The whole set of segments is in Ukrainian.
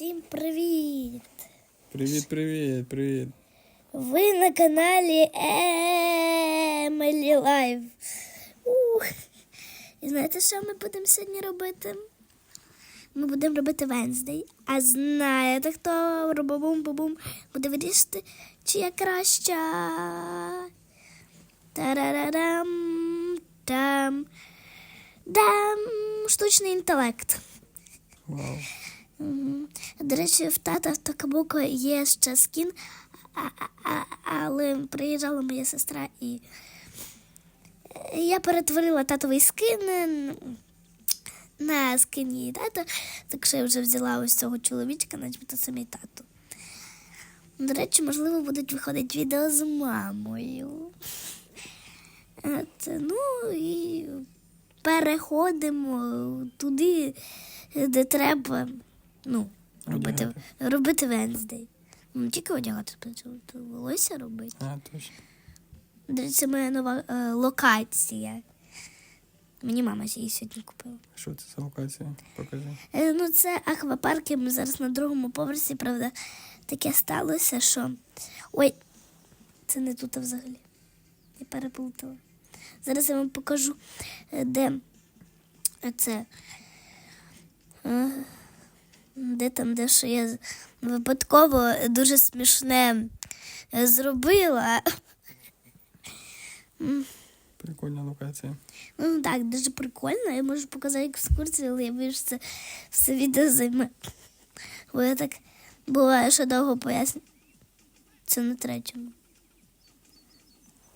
Всім привіт! Привіт, привіт, привіт. Ви на каналі Емелі Лайв. І знаєте, що ми будемо сьогодні робити? Ми будемо робити Венздей. А знаєте, хто робобум-бум буде вирішити, чи я краща? Тарарарам там. Дам штучний інтелект. Вау. Мгм. До речі, в тата в Токабуко є ще скін, а, а, а, але приїжджала моя сестра і я перетворила татовий скин на скин її тата, так що я вже взяла ось цього чоловічка, начебто це мій тато. До речі, можливо, будуть виходити відео з мамою. От, ну і переходимо туди, де треба. Ну, робити, Одягати. робити Венздей. Не тільки одягати, то волосся робити. А, точно. Це моя нова е, локація. Мені мама її сьогодні купила. Що це за локація? Покажи. Е, ну, це аквапарк, і ми зараз на другому поверсі, правда, таке сталося, що. Ой, це не тут а взагалі. Я переплутала. Зараз я вам покажу, е, де це. е, Де там, де що я випадково дуже смішне е, зробила. Прикольна локація. Ну так, дуже прикольно. Я можу показати екскурсію, але я боюсь, що це все відео займе. Бо я так буває, що довго поясню. Це на третьому.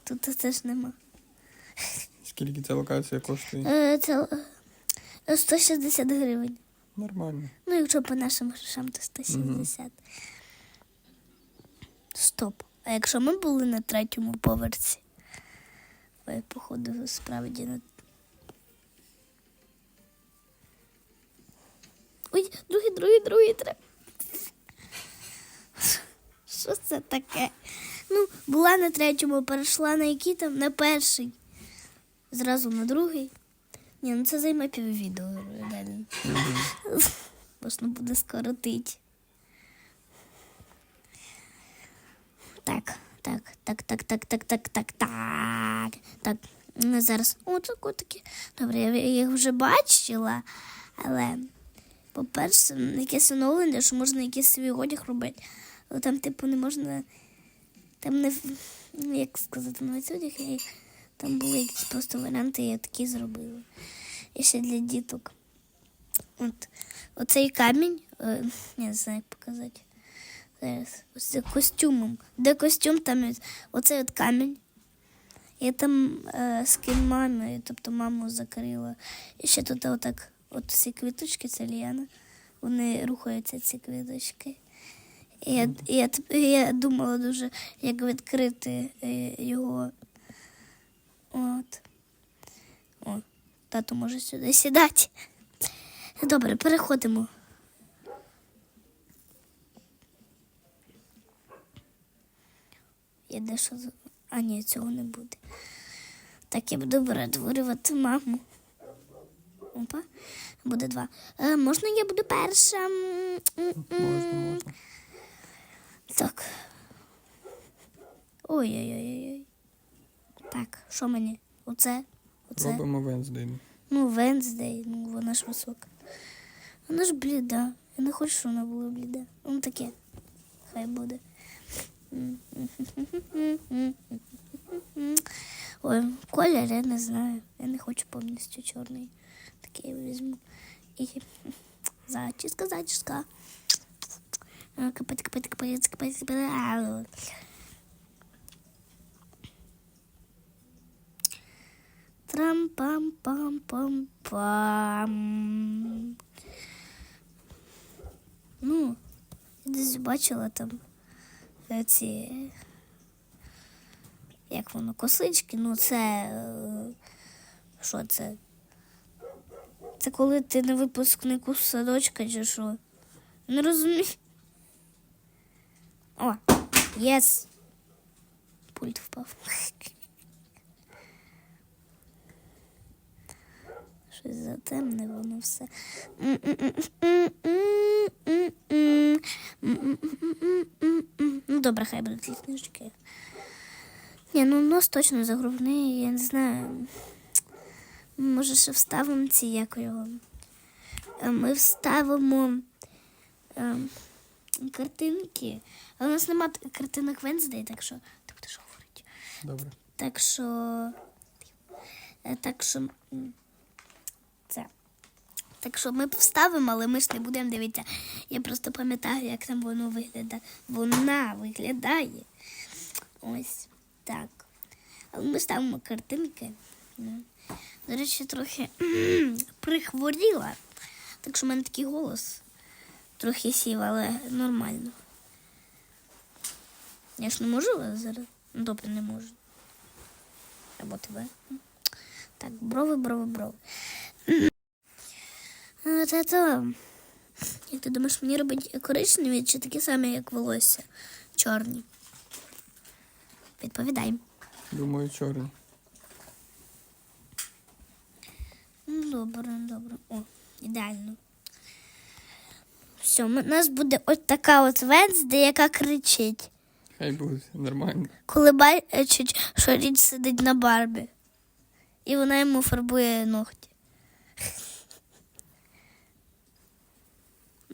Тут теж нема. Скільки ця локація коштує? Е, Це е, 160 гривень. Нормально. Ну, якщо по нашим грошам, то 160. Стоп. А якщо ми були на третьому поверсі? Ой, походу, справді на. Ой, другий, другий, другий треба. Що це таке? Ну, була на третьому, перейшла на який там, на перший. Зразу на другий. Ні, ну це займе піввідео, реально. Можна буде скоротити. Так, так, так, так, так, так, так, так, так. Так. Ну, зараз. О, це котики. Добре, я їх вже бачила, але, по-перше, якесь оновлення, що можна якийсь свій одяг робити. Але там, типу, не можна. Там не як сказати, новий одяг, там були якісь просто варіанти, я такі зробила. І ще для діток. От, оцей камінь, е, не знаю, як показати. Зараз. Ось це костюмом. Де костюм, там є оцей от камінь. Я там е, скин мами, тобто маму закрила. І ще тут отак, от ці квіточки, це ліяна. Вони рухаються, ці квіточки. І я, я, я думала дуже, як відкрити е, його. От. О, тато може сюди сідати. Добре, переходимо. Я дещо. А ні, цього не буде. Так, я буду перетворювати маму. Опа, буде два. Е, можна я буду перша? Можна, можна. Так. Ой-ой-ой. Так, що мені? Оце? Оце? Робимо Венздей. Ну, Венздей, ну вона ж висока. Вона ж бліда. Я не хочу, щоб вона була бліда. Ну таке. Хай буде. Ой, колір я не знаю. Я не хочу повністю чорний. Такий я візьму. І зачіска, зачіска. Капець, капець, капець, капець, капець. Трам-пам-пам-пам-пам. Ну, я десь бачила там е, ці. Як воно, косички, ну це. е, Що це? Це коли ти не випускнику садочка чи що? Не розумію. О, єс. Пульт впав. Щось затемне воно все. Ну, добре, хай будуть ці книжки. Ні, ну нос точно загрубний, я не знаю. Може, ще вставимо ці як його. Е, Ми вставимо ем, картинки. Але у нас немає картинок Венздей, так що ти будеш говорити. Добре. Так що. е, Так що. Так що ми вставимо, але ми ж не будемо дивитися. Я просто пам'ятаю, як там воно виглядає. Вона виглядає. Ось так. Але ми ставимо картинки. Ну. До речі, трохи прихворіла. Так що в мене такий голос. Трохи сів, але нормально. Я ж не можу зараз. Ну, добре, не можу. Або тебе. Так, брови, брови, брови. А, Та то. Як ти думаєш, мені робити коричневі чи такі самі, як волосся? Чорні. Відповідай. Думаю, чорний. Ну, добре, добре. О, ідеально. Все, у нас буде ось така от Венсде, яка кричить, Хай буде нормально. коли бачить, що річ сидить на барбі. І вона йому фарбує ногті.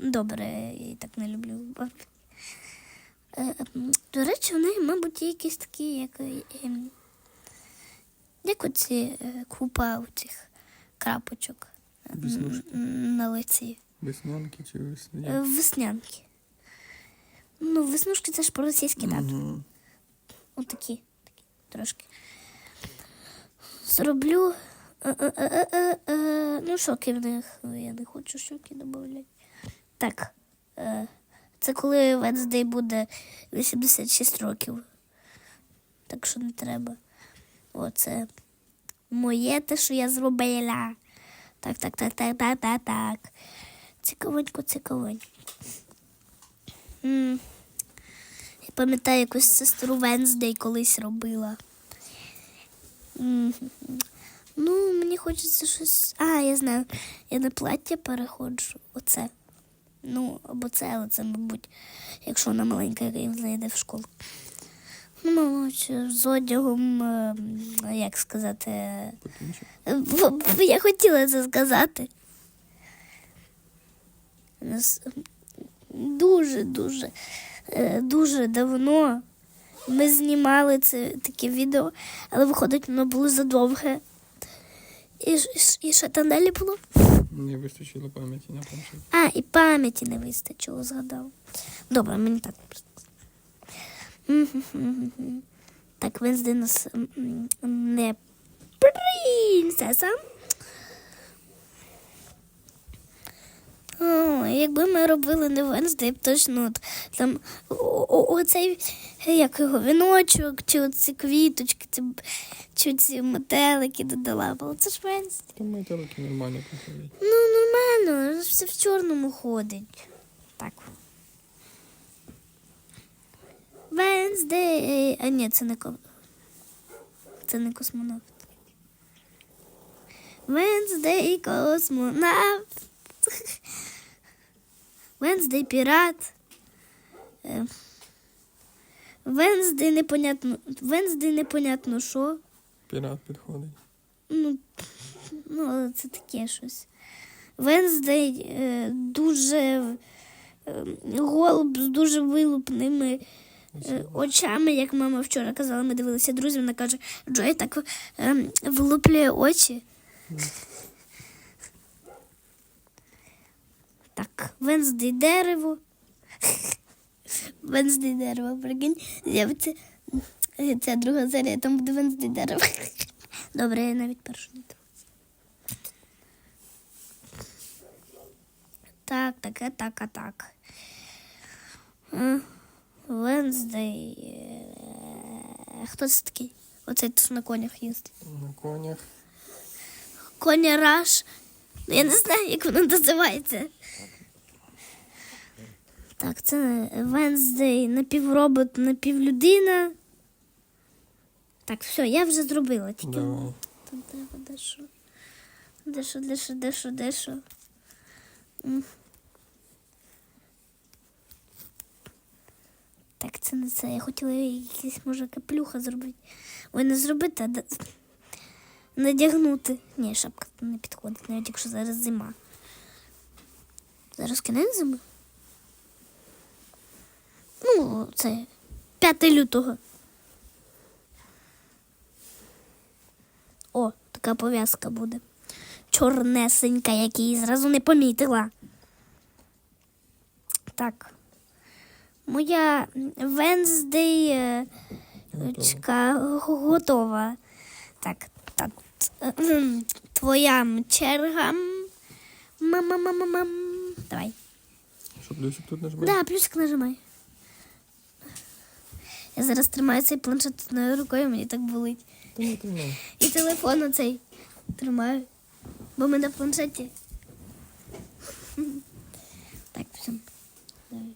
Добре, я її так не люблю. Е, До речі, в неї, мабуть, є якісь такі, як, е, ем, як оці е, купа цих крапочок Веснушки. на лиці. Веснянки чи весні. Веснянки. Ну, веснушки це ж по-російськи, так. Мгм. Отакі. Такі, трошки. Зроблю. Ну, шоки в них. Я не хочу шоки додати. Так. Е, Це коли Венздей буде 86 років. Так що не треба. Оце моє те, що я зробила. Так, так, так, так, так, так, так. Цікавенько, цікавенько. Я пам'ятаю, якусь сестру Венздей колись робила. Ну, мені хочеться щось. А, я знаю. Я на плаття переходжу. Оце. Ну, або це, але це, мабуть, якщо вона маленька, як знайде в школу. Ну, мабуть, з одягом, е, як сказати. е, в- в- Я хотіла це сказати. Дуже, дуже, е, дуже давно ми знімали це таке відео, але виходить, воно було задовге. І, і, і що там далі було? Не вистачило пам'яті на планшеті. А, і пам'яті не вистачило, згадав. Добре, мені так. Так, Венсди нас не принцеса. О, якби ми робили не б точно от, там оцей як його віночок, чи оці квіточки, чи, чи ці метелики додала. Бо це ж Венсди. Там метелики нормально приходять. Ну, нормально, все в чорному ходить. Так. Венздей. А ні, це не ко... Це не космонавт. Венздей космонавт. Венздей пірат. Е, Венздей непонятно. Венздей непонятно що. Пірат підходить. Ну, ну, це таке щось. Венздей е, дуже е, голуб з дуже вилупними очами, як мама вчора казала, ми дивилися друзів, вона каже, Джой так вилуплює очі. Так, Венздей дерево. Венздей дерево, прикинь. З'явиться е, ця друга серія, там буде Венздей дерево. Добре, я навіть першу не дивилася. Так, так, а так, а так. Венздей. е, Хто це такий? Оцей тут на конях їздить. На конях. Коня Раш. Я не знаю, як воно називається. Так, це Венздей напівробот, напівлюдина. Так, все, я вже зробила. Тільки Давай. Тут треба дещо. Дещо, дещо, дещо, дещо. М. це не це. Я хотіла якийсь, може, капелюха зробити. Ой, не зробити, а да- надягнути. Ні, шапка не підходить, навіть якщо зараз зима. Зараз кінець зими. Ну, це 5 лютого. О, така пов'язка буде. Чорнесенька, як її зразу не помітила. Так. Моя Венздей е, готова. Так, так. Твоя черга. Мама-мама-мам. Давай. Що плюсик тут нажимати? Да, плюсик нажимай. Я зараз тримаю цей планшет одною рукою, мені так болить. І телефон оцей тримаю. Бо ми на планшеті. Так, все. Давай.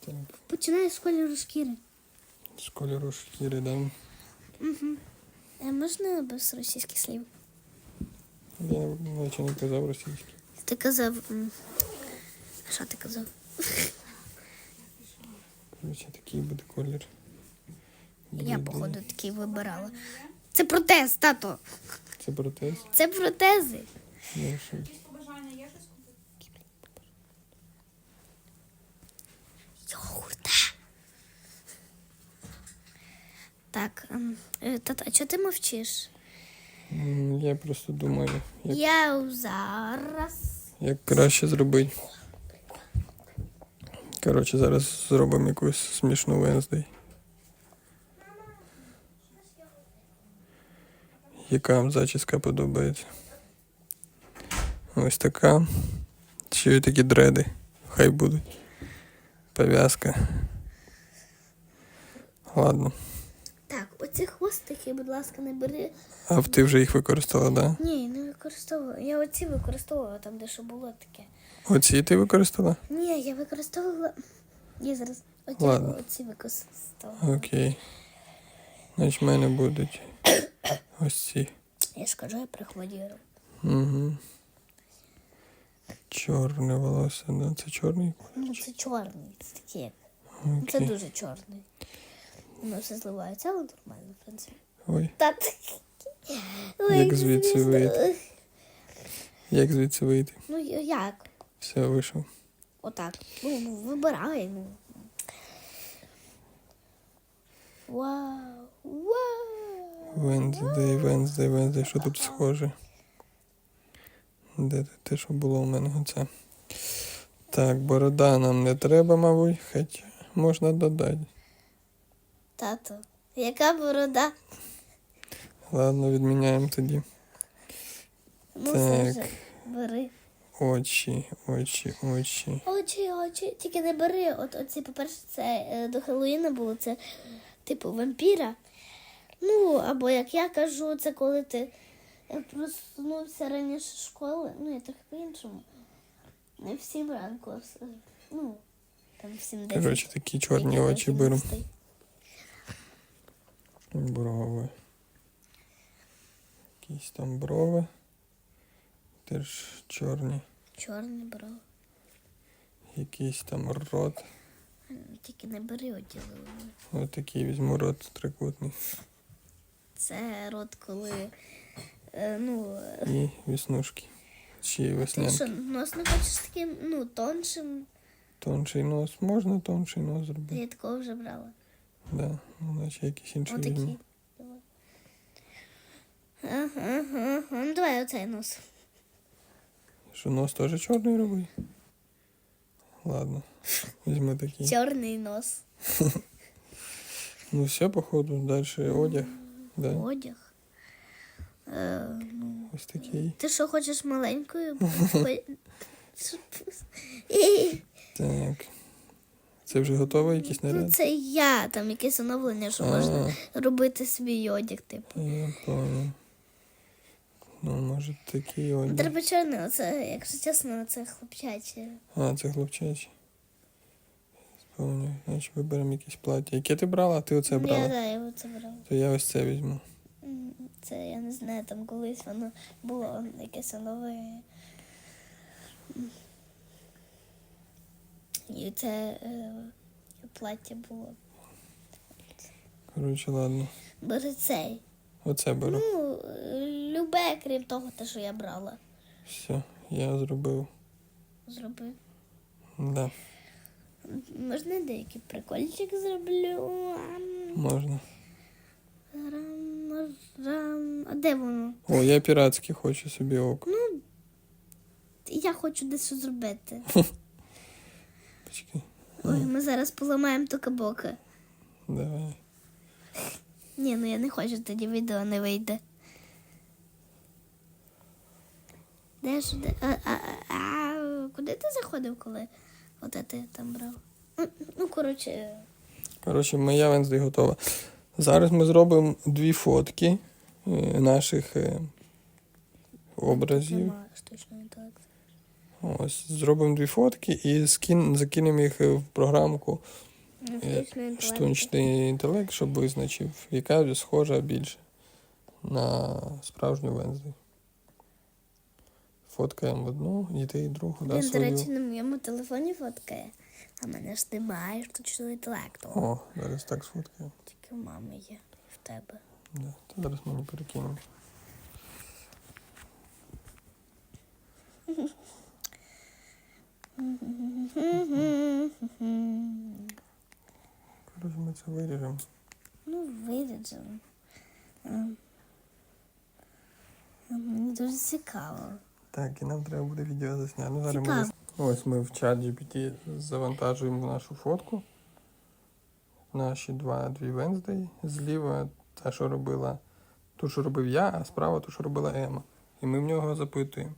Так. Починаю з кольору шкіри. З кольору шкіри, да. Угу. А можна без російських слів? Я наче не казав російський. Ти казав. Що ти казав? Короче, такий буде колір. Я, походу, такий вибирала. Це протез, тато. Це протез. Це протези. Ну, що? Йогурта. Так, ем, е, тата, а чого ти мовчиш? Я просто думаю, як, Я зараз. як краще зробити. Коротше, зараз зробимо якусь смішну Венздей. Яка вам зачіска подобається? Ось така. Ще й такі дреди. Хай будуть. Пов'язка. Ладно. Так, оці хвостики, будь ласка, не бери. А ти вже їх використала, да? Ні, не використовую. Я оці використовувала там, де що було таке. Оці ти використала? Ні, я використовувала. Я зараз оці, Ладно. оці використовувала. Окей. Значить, в мене будуть ось ці. Я ж кажу, я прихводірую. Угу. Чорне волосся, да? Це чорний? Ну, це чорний. Це такі як. Ну, Це Окей. дуже чорний. Воно все зливається, але нормально, в принципі. Ой, Та ти- Як звідси звісно. вийти? як звідси вийти? Ну я- як? Все, вийшов. Отак. Ну, ну вибирай. Ну. Вау! Вау! Венздей, Венздей, Венздей, що тут схоже? Де те- що було у мене оце? Так, борода нам не треба, мабуть, хоча можна додати. Тато, яка борода? Ладно, відміняємо тоді. Ну, Так. Бери. Очі, очі, очі. Очі, очі. Тільки не бери. От оці, по-перше, це е, до Хеллоїна було це типу вампіра. Ну, або як я кажу, це коли ти е, проснувся раніше школи. Ну, я трохи по-іншому. Не всім ранку. Ну, там всім десять. Коротше, такі чорні очі беру. Брови. Якісь там брови. Теж чорні. Чорний бро. Якийсь там рот. Тільки не бери оділи. Ось такий візьму рот трикутний. Це рот, коли. Е, ну, е, І віснушки. Ще й ти веснянки. що, нос не хочеш таким, ну, тоншим? Тонший нос. Можна тонший нос зробити? Я такого вже брала. Да. Ну, наче якийсь інший Отакі. візьму. Давай. Ага, ага, ага. Ну давай оцей нос. Що нос теж чорний робить? Ладно. Візьму такий. Чорний нос. Ну все, походу, далі одяг. Да. Одяг. Е, ну, Ось такий. ти що хочеш маленькою? Так. Це вже готовий якийсь ну, наряд? це я, там якесь оновлення, що можна робити собі одяг, типу. Я понял. Ну, може такий одяг. Треба чорний, оце, якщо чесно, це хлопчаче. А, це хлопчачі. Сповнюю. Значить, виберемо якесь плаття. Яке ти брала? а Ти оце Я, брала? да, я оце брала. То я ось це візьму. Це я не знаю, там колись воно було якесь нове. І це е, плаття було. Коротше, ладно. Бери цей. Оце беру. Ну, е, любе, крім того, те, що я брала. Все, я зробив. Зроби. Да, Можна деякий прикольчик зроблю. Можна. рам, рам. А де воно? О, я піратський хочу собі око. Ну, я хочу дещо зробити. Почекай. Ой, ми зараз поламаємо токабока. Давай. Ні, ну я не хочу, тоді відео не вийде. Де ж де? А, а, а, куди ти заходив, коли от ти там брав? Ну, Ну, коротше, Коротше, моя Венздей готова. Зараз ми зробимо дві фотки е, наших е, образів. Ось, зробимо дві фотки і скин, закинемо їх в програмку Ну, е, штучний інтелект. штучний інтелект, щоб визначив, яка схожа більше на справжню Венздей. Фоткаємо одну, і другу, да, Він, до свою. речі, на моєму телефоні фоткає, а мене ж немає штучного інтелекту. О, зараз так сфоткаємо. Тільки у мами є і в тебе. Да, то зараз мені перекинемо. Коротше, ми це виріжемо. Ну, виріджено. Ем. Мені дуже цікаво. Так, і нам треба буде відео засняти. Ну, зараз ми Ось ми в чат GPT завантажуємо нашу фотку. Наші два дві Венздей. Зліва та, що робила, ту, що робив я, а справа ту, що робила Ема. І ми в нього запитуємо,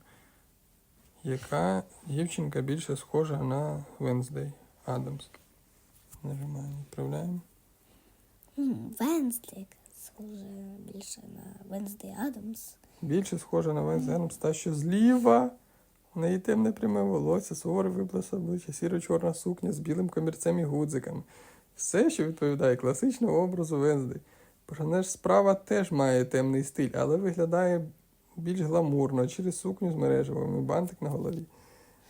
яка дівчинка більше схожа на Венздей Адамс. Нажимаємо, відправляємо. Венсдей схоже більше на Венсдей Адамс. Більше схожа на Венздей Адамс, та що зліва. У неї темне пряме волосся, суворе виблас обличчя, сіро-чорна сукня з білим комірцем і гудзиками. Все, що відповідає класичному образу Венздей. Проте справа теж має темний стиль, але виглядає більш гламурно через сукню з мережевим і бантик на голові.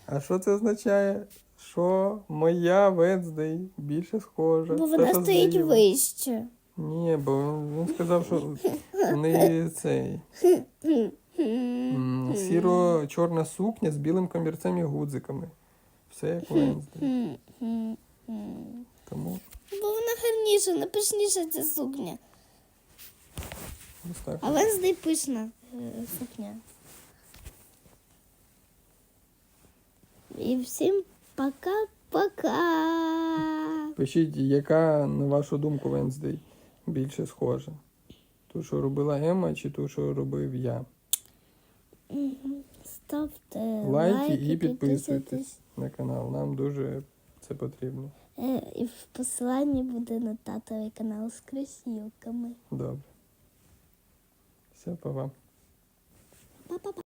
А що це означає? Що моя Венздей більше схожа. Бо Та, вона стоїть вище. Ні, бо він сказав, що в неї цей сіро-чорна сукня з білим комірцем і гудзиками. Все як Венздей. Тому Бо вона гарніша, напишніша ця сукня. ось так. А Венсдей пишна е, сукня. І всім пока-пока. Пишіть, яка, на вашу думку, Венздей більше схожа? Ту, що робила Ема, чи ту, що робив я? Ставте Лайки і підписуйтесь на канал. Нам дуже це потрібно. Е, І в посиланні буде на татовий канал з кросівками. Добре. Все, па-па. Па-па-па.